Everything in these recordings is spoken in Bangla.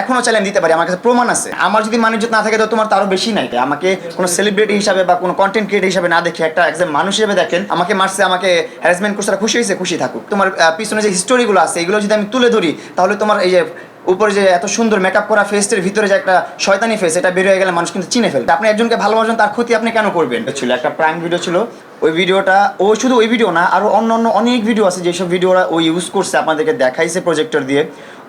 এখনও চ্যালেঞ্জ দিতে পারি, আমার কাছে প্রমাণ আছে। আমার যদি মানুষ না থাকে, তো তোমার তারও বেশি নাই। আমাকে কোনো সেলিব্রিটি হিসাবে বা কোনো কন্টেন্ট ক্রিয়েটার হিসাবে না দেখে একটা একজন মানুষ হিসেবে দেখেন, আমাকে মারছে, আমাকে হ্যারাসমেন্ট করছে খুশি হয়েছে, খুশি থাকুক। তোমার পিছনে যে হিস্টোরিগুলো আছে, এগুলো যদি আমি তুলে ধরি, তাহলে তোমার এই যে উপরে যে এত সুন্দর মেকআপ করা ফেসের ভিতরে যে একটা শয়তানি ফেস এটা বের হয়ে গেলে মানুষ কিন্তু চিনে ফেলবে। আপনি একজনকে ভালোবাসেন তার ক্ষতি আপনি কেন করবেন? ছিল একটা প্রাইম ভিডিও ছিল। ওই ভিডিওটা ও শুধু ওই ভিডিও না আরও অন্য অন্য অনেক ভিডিও আছে যেসব ভিডিওরা ও ইউজ করছে আপনাদেরকে দেখাইছে প্রজেক্টর দিয়ে।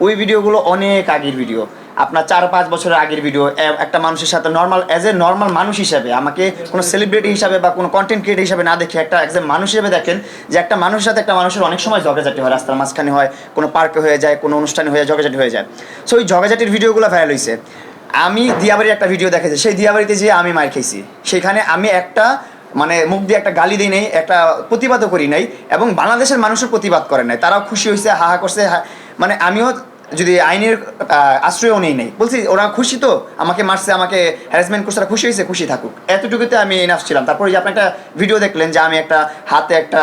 ওই ভিডিওগুলো অনেক আগের ভিডিও আপনার চার পাঁচ বছরের আগের ভিডিও একটা মানুষের সাথে নর্মাল অ্যাজ এ নর্মাল মানুষ হিসাবে, আমাকে কোনো সেলিব্রিটি হিসাবে বা কোনো কন্টেন্ট ক্রিয়েটার হিসাবে না দেখে একটা একজন মানুষ হিসেবে দেখেন যে একটা মানুষের সাথে একটা মানুষের অনেক সময় ঝগড়াঝাটি হয়, রাস্তার মাঝখানে হয়, কোনো পার্কে হয়ে যায়, কোনো অনুষ্ঠানে হয়ে ঝগড়াঝাটি হয়ে যায়। সো ওই ঝগড়াঝাটির ভিডিওগুলো ভাইরাল হয়েছে আমি দিয়াবাড়ির একটা ভিডিও দেখেছি, সেই দিয়াবাড়িতে যেয়ে আমি মার খেয়েছি সেখানে আমি একটা মানে মুখ দিয়ে একটা গালি দিই নাই, একটা প্রতিবাদও করি নাই, এবং বাংলাদেশের মানুষের প্রতিবাদ করে নাই। তারাও খুশি হয়েছে হাহা করছে মানে আমিও যদি আইনের আশ্রয়ও নেই নেই। বলছি, ওরা খুশি তো? আমাকে মারছে, আমাকে হ্যারাসমেন্ট করছে খুশি হয়েছে? খুশি থাকুক। এতটুকুতে আমি এনাফ ছিলাম। তারপরে যে আপনি একটা ভিডিও দেখলেন যে আমি একটা হাতে একটা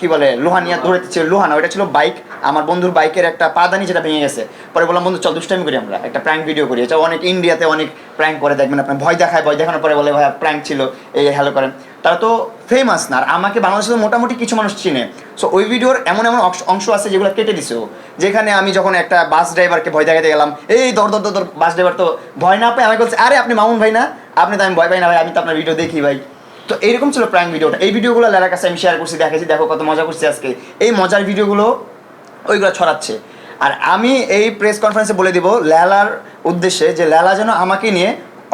কি বলে, লোহা নিয়ে ধরেছে লোহা না ওটা ছিল বাইক আমার বন্ধুর বাইকের একটা পাদানি যেটা ভেঙে গেছে। পরে বললাম, বন্ধু, চল দুষ্টামি করি আমরা। একটা প্র্যাঙ্ক ভিডিও করি। এটা অনেক ইন্ডিয়াতে অনেক প্র্যাঙ্ক করে, দেখবেন আপনার ভয় দেখায়, ভয় দেখানোর পরে বলে, ভাই প্র্যাঙ্ক ছিল, এই হ্যালো করেন। তারা তো ফেমাস না, আর আমাকে বাংলাদেশে তো মোটামুটি কিছু মানুষ চিনে। সো ওই ভিডিওর এমন এমন অংশ- আছে যেগুলো কেটে দিছে যেখানে আমি যখন একটা বাস ড্রাইভারকে ভয় দেখাতে গেলাম, এই দর দর দর দর বাস ড্রাইভার তো ভয় না পাই আমাকে বলছে, আরে, আপনি মামুন ভাই না? আপনি তো আমি ভয় পাই না ভাই, আমি তো আপনার ভিডিও দেখি ভাই। তো এইরকম ছিল প্র্যাঙ্ক ভিডিওটা এই ভিডিওগুলো লেলার কাছে আমি শেয়ার করছি, দেখেছি, দেখো কত মজা করছি আজকে। এই মজার ভিডিওগুলো ওইগুলো ছড়াচ্ছে। আর আমি এই প্রেস কনফারেন্সে বলে দিব লেলার উদ্দেশ্যে যে লেলা যেন আমাকে নিয়ে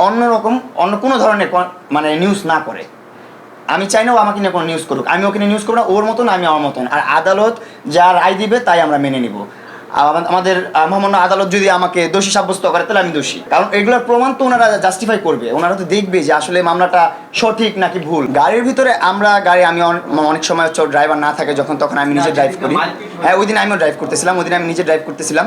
অন্যরকম অন্য কোনো ধরনের মানে নিউজ না করে। আমি চাই না ও আমাকে নিয়ে কোনো নিউজ করুক। আমি ওকে নিয়ে নিউজ করব না, ওর মতন, আমি আমার মতন। আর আদালত যা রায় দিবে তাই আমরা মেনে নিব। আমাদের মহামান্য আদালত যদি আমাকে দোষী সাব্যস্ত করে, তাহলে আমি দোষী। কারণ এগুলোর প্রমাণ তো ওনারা জাস্টিফাই করবে। ওনারা তো দেখবে যে আসলে মামলাটা সঠিক নাকি ভুল। গাড়ির ভিতরে আমরা, গাড়ি আমি অনেক সময় হচ্ছে ড্রাইভার না থাকে, যখন তখন আমি নিজে ড্রাইভ করি। হ্যাঁ ওই দিন আমিও ড্রাইভ করতেছিলাম, ওই দিন আমি নিজে ড্রাইভ করতেছিলাম।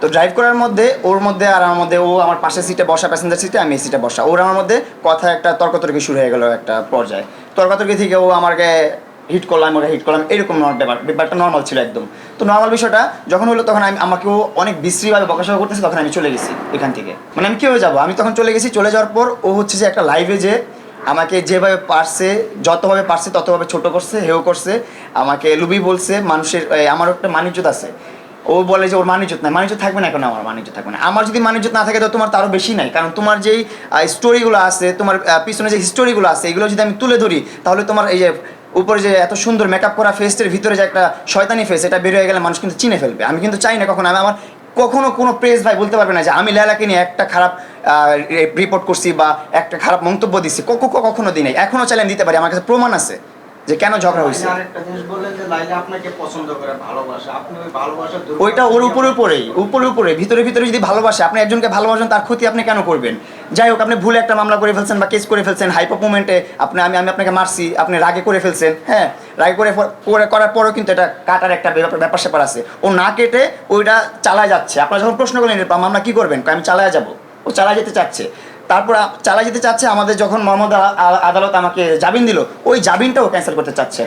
তো ড্রাইভ করার মধ্যে, ওর মধ্যে আর আমার মধ্যে ও আমার পাশের সিটে বসা প্যাসেঞ্জার সিটে আমি এই সিটে বসা। ওর আমার মধ্যে কথা একটা তর্কতর্কি শুরু হয়ে গেল একটা পর্যায়ে। তর্কতর্কি থেকে ও আমাকে হিট করলাম, ওরা হিট করলাম, এরকম ব্যাপার, ব্যাপারটা নর্মাল ছিল একদম। তো নর্মাল বিষয়টা, যখন হলো তখন আমি আমাকেও অনেক বিশ্রীভাবে বকাশকা করতেছে, তখন আমি চলে গেছি এখান থেকে। মানে আমি কীভাবে যাব? আমি তখন চলে গেছি, চলে যাওয়ার পর ও হচ্ছে যে একটা লাইভে যে আমাকে যেভাবে পারছে, যতভাবে পারছে, ততভাবে ছোট করছে, হেও করছে। আমাকে লুবি বলছে, মানুষের আমার একটা মানিজ্যত আছে। ও বলে যে, ওর মানিজ্যত নাই। মানিজ্য থাকবে না এখন আমার মানিজ্য থাকবে না। আমার যদি মানিজ্যত না থাকে তো তোমার তারও বেশি নাই। কারণ তোমার যেই স্টোরিগুলো আছে, তোমার পিছনে যে হিস্টোরিগুলো আছে, এগুলো যদি আমি তুলে ধরি, তাহলে তোমার এই যে উপরে যে এত সুন্দর মেকআপ করা ফেসের ভিতরে যে একটা শয়তানি ফেস এটা বের হয়ে গেলে মানুষ কিন্তু চিনে ফেলবে। আমি কিন্তু চাই না কখনো, আমি আমার কখনো কোনো প্রেস ভাই বলতে পারবে না যে আমি লেলাকে নিয়ে একটা খারাপ রিপোর্ট করছি বা একটা খারাপ মন্তব্য দিচ্ছি কখনো দিই নাই। এখনও চ্যালেঞ্জ দিতে পারি, আমার কাছে প্রমাণ আছে। যে কেন ঝগড়া হয়েছে ওইটা ওর উপরে উপরেই উপরে উপরে ভিতরে ভিতরে যদি ভালোবাসে আপনি একজনকে ভালোবাসেন তার ক্ষতি আপনি কেন করবেন? যাই হোক আপনি ভুলে একটা মামলা করে ফেলছেন বা কেস করে ফেলছেন হাইপার মুভমেন্টে আপনি আমি আমি আপনাকে মারছি আপনি রাগে করে ফেলছেন হ্যাঁ? রাগে করে করে করার পরেও কিন্তু এটা কাটার একটা ব্যাপার স্যাপার আছে। ও না কেটে ওইটা চালায় যাচ্ছে। আপনারা যখন প্রশ্ন করলেন মামলা কি করবেন? আমি চালায় যাব। ও চালায় যেতে চাচ্ছে। তারপর চালা যেতে চাচ্ছে। আমাদের যখন মোহাম্মদ আদালত আমাকে জামিন দিল, ওই জামিনটাও ক্যান্সেল করতে চাচ্ছে।